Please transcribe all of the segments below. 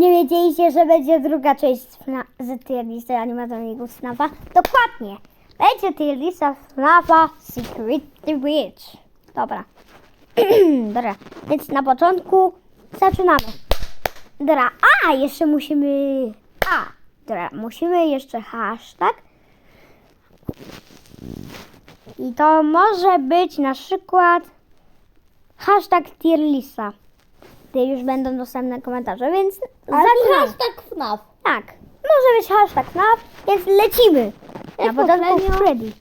Nie wiedzieliście, że będzie druga część z tier listy animatroników FNAFa? Dokładnie. Będzie tier lista FNAFa Secret the Witch. Dobra. Dobra, więc na początku zaczynamy. Dobra, a jeszcze musimy... A, dobra, musimy jeszcze hashtag. I to może być na przykład hashtag tier lista. Gdy już będą dostępne komentarze, więc Ale zaczynamy. hashtag FNAF. Tak, może być hashtag FNAF, więc lecimy. Na Jak początku poprzednio? Freddy.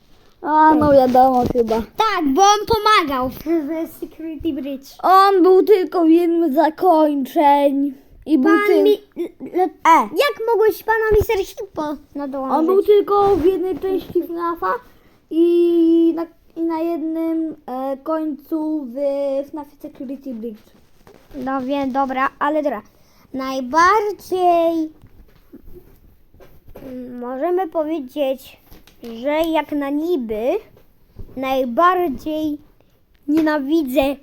A, no wiadomo chyba. Tak, bo on pomagał w, w Security Bridge. On był tylko w jednym z zakończeń. I był Pan ty... mi... le- E. Jak mogłeś pana Mr. Hippo na dołączyć? On był tylko w jednej części FNAFa i na, i na jednym e, końcu w FNAF Security Bridge. No wiem, dobra, ale dobra. Najbardziej możemy powiedzieć, że jak na niby najbardziej nienawidzę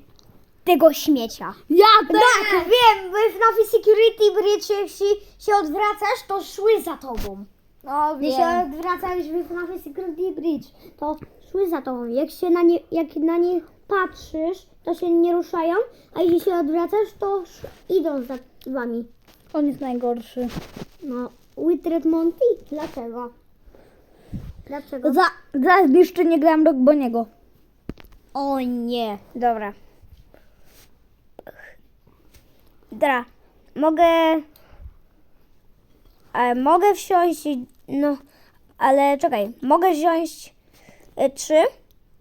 tego śmiecia. Ja Tak, wiem, w FNAF Security Bridge jeśli się odwracasz, to szły za tobą. No Jeśli się odwracałeś w FNAF Security Bridge, to szły za tobą. Jak się na nie, jak na nie patrzysz, to się nie ruszają, a jeśli się odwracasz, to idą za wami. On jest najgorszy. No, Witred Monty? Dlaczego? Dlaczego? Za, za zniszczenie gram do Boniego. O nie. Dobra. Dobra. Mogę... E, mogę wziąć... No, ale czekaj. Mogę wziąć e, trzy,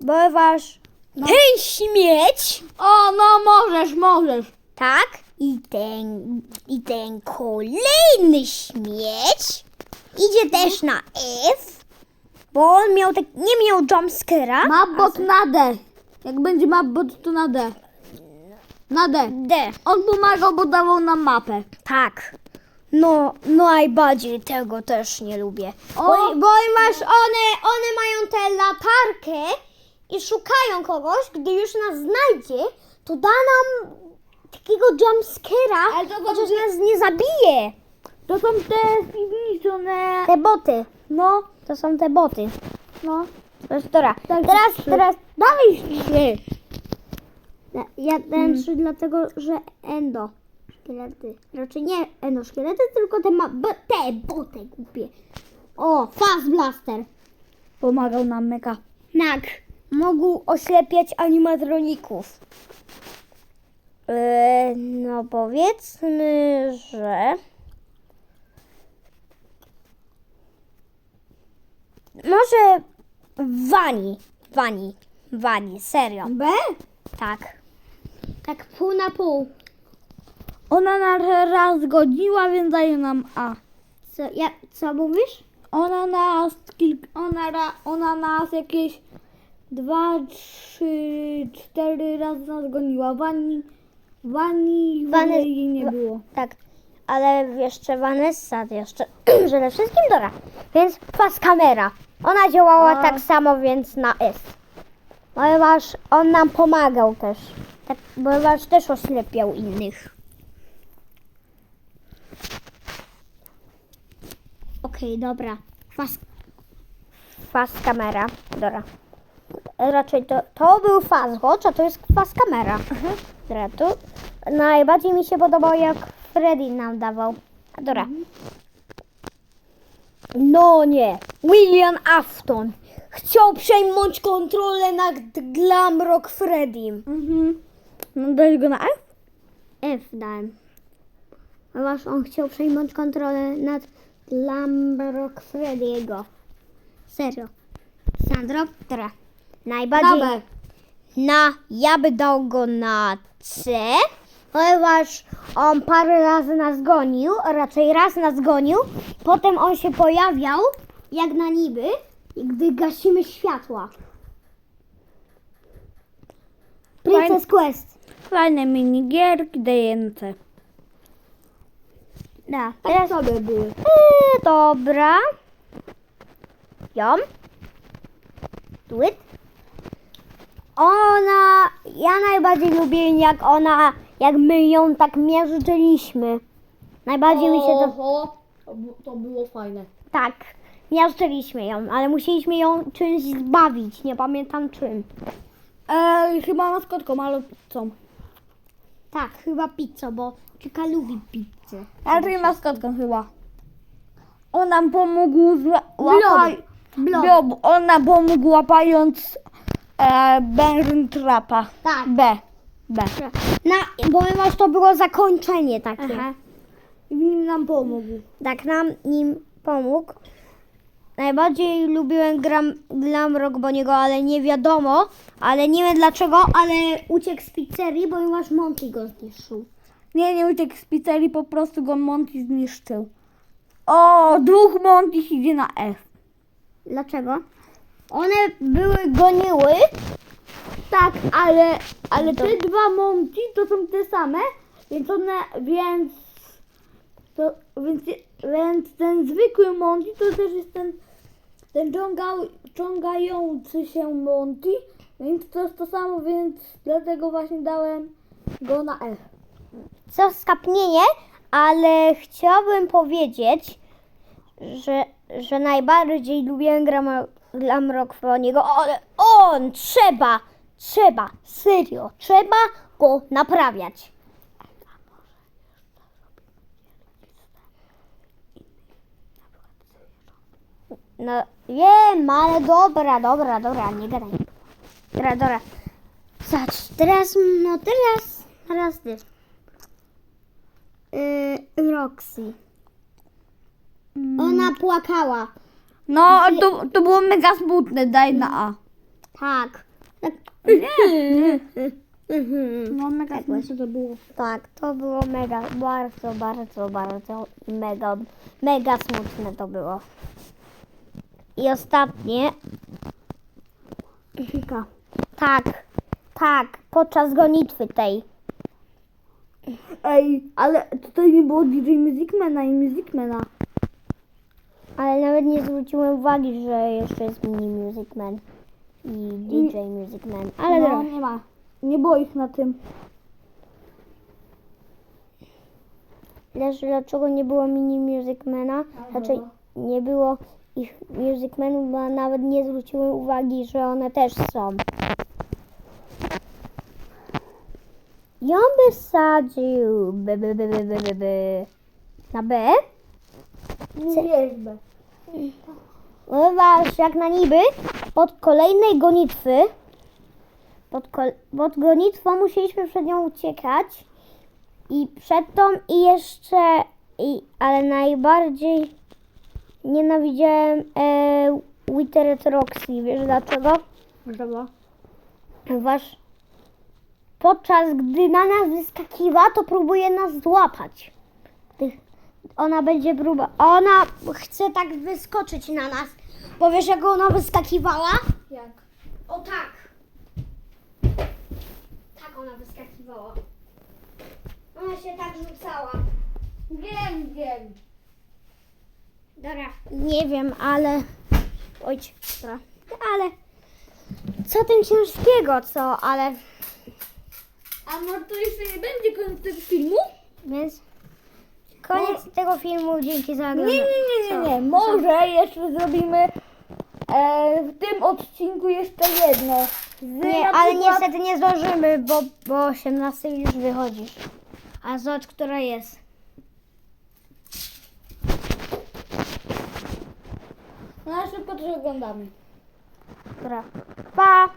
ponieważ ten śmieć, O, no możesz, możesz. tak, i ten, i ten kolejny śmieć idzie też na F, bo on miał tak, nie miał jumpscare'a. Mapbot na D. Jak będzie mapbot, to na D. Na D. D. On pomagał, bo dawał nam mapę. Tak. No, no najbardziej tego też nie lubię. O! Bo, bo masz one, one mają tę latarkę i szukają kogoś, gdy już nas znajdzie, to da nam takiego jumpscare'a, Ale to chociaż dobrze- nas nie zabije. To są te zniszczone. Te boty, No, to są te boty. no. To jest Dobra, Tak, teraz, teraz, Dawaj trzy. ja, ja dałem trzy dlatego, że endo. Szkielety. Raczej nie endo szkielety, tylko te, ma, bo, te boty głupie. O, Fast Blaster. Pomagał nam Meka. Tak, mogą oślepiać animatroników. Yy, no powiedzmy, że... Może Wani, Wani, Wani, serio. B? Tak. Tak pół na pół. Ona nas raz zgodziła, więc daje nam A. Co, ja, co mówisz? Ona nas ona, ona nas jakieś dwa, trzy, cztery razy nas goniła. Wani, Wani, Wany- jej nie było. Tak, ale jeszcze Vanessa jeszcze przede wszystkim Dora. Więc pas kamera. Ona działała A. tak samo, więc na S. Ponieważ on nam pomagał też. Tak, ponieważ też oślepiał innych. Okej, dobra. Kwas, kwas kamera. Dobra. Raczej to, to był fast watch, a to jest kwas kamera. Dobra, tu najbardziej mi się podobał jak Freddy nam dawał. Dobra. No nie. William Afton chciał przejmować kontrolę nad Glamrock Freddym. Mhm. No go na F? F dałem. Ponieważ on chciał przejmować kontrolę nad Glamrock Freddy'ego. Serio. Sandro, dobra. Najbardziej... Na B. Na, ja by dał go na C, ponieważ on parę razy nas gonił, raczej raz nas gonił, potem on się pojawiał, jak na niby, gdy gasimy światła. Princess Quest. Fajne minigierki daje na C. Da, Tak teraz... sobie były. Eee, dobra. Ją. Do it. Ja najbardziej lubię jak ona, jak my ją tak mierzyliśmy. Najbardziej mi się to... Oho, to, bu- to było fajne. Tak, miażdżyliśmy ją, ale musieliśmy ją czymś zbawić, nie pamiętam czym. Ej, chyba maskotką, ale co? Tak, chyba pizzą, bo Cika lubi pizzę. Ale maskotką chyba. On nam pomógł zła- łapać... Blob. Blob. On nam pomógł łapając e, Benjamin Trapa. Tak. B. B. Na, ponieważ to było zakończenie takie. Aha. I nim nam pomógł. Tak nam nim pomógł. Najbardziej lubiłem gram, Glamrock Boniego, ale nie wiadomo, ale nie wiem dlaczego, ale uciekł z pizzerii, ponieważ Monty go zniszczył. Nie, nie uciekł z pizzerii, po prostu go Monty zniszczył. O, dwóch Monty idzie na F. Dlaczego? One były goniły. Tak, ale, ale te dwa Monty to są te same, więc one, więc, to, więc, więc ten zwykły Monty to też jest ten, ten ciągał, ciągający się Monty, więc to jest to samo, więc dlatego właśnie dałem go na F. Co skapnienie, ale chciałabym powiedzieć, że, że najbardziej lubiłem gram, Glamrock Boniego, ale on trzeba, trzeba, serio, trzeba go naprawiać. No wiem, ale dobra, dobra, dobra, nie gadaj. Dobra, dobra. Zacz, teraz, no teraz, teraz ty. Yy, Roxy. Ona płakała. No, to, to było mega smutne, daj na A. Tak. tak. Nie, no mega smutne to było. Tak, to było mega, bardzo, bardzo, bardzo, mega, mega smutne to było. I ostatnie. Fika. Tak, tak, podczas gonitwy tej. Ej, ale tutaj nie było DJ Musicmana i Musicmana. Ale nawet nie zwróciłem uwagi, że jeszcze jest Mini Music Man i DJ Music Man. Ale no, dobra. nie ma. Nie było ich na tym. Wiesz, dlaczego nie było Mini Music Mana? Znaczy, nie było ich Music Manów, bo nawet nie zwróciłem uwagi, że one też są. Ja bym sadził B, B, B, B, B, B, B. na B. Nie wierzę. Ponieważ jak na niby pod kolejnej gonitwy, pod, kol, pod gonitwą musieliśmy przed nią uciekać i przed tą i jeszcze, i, ale najbardziej nienawidziałem e, Withered Roxy. Wiesz dlaczego? Dlaczego? Ponieważ podczas gdy na nas wyskakiwa, to próbuje nas złapać. Gdy ona będzie próba. Ona chce tak wyskoczyć na nas. Bo wiesz, jak ona wyskakiwała? Jak? O tak. Tak ona wyskakiwała. Ona się tak rzucała. Wiem, wiem. Dobra. Nie wiem, ale. Oj, dobra. Ale. Co tym ciężkiego, co? Ale. A może to jeszcze nie będzie koniec tego filmu? Więc. Koniec tego filmu. Dzięki za Nie, oglądanie. nie, nie, nie, nie. Może jeszcze zrobimy e, w tym odcinku jeszcze jedno. Z, Nie, na ale przykład- niestety nie zdążymy, bo, bo 18 już wychodzisz. A zobacz, która jest. Na szybko to oglądamy. Dobra. Pa!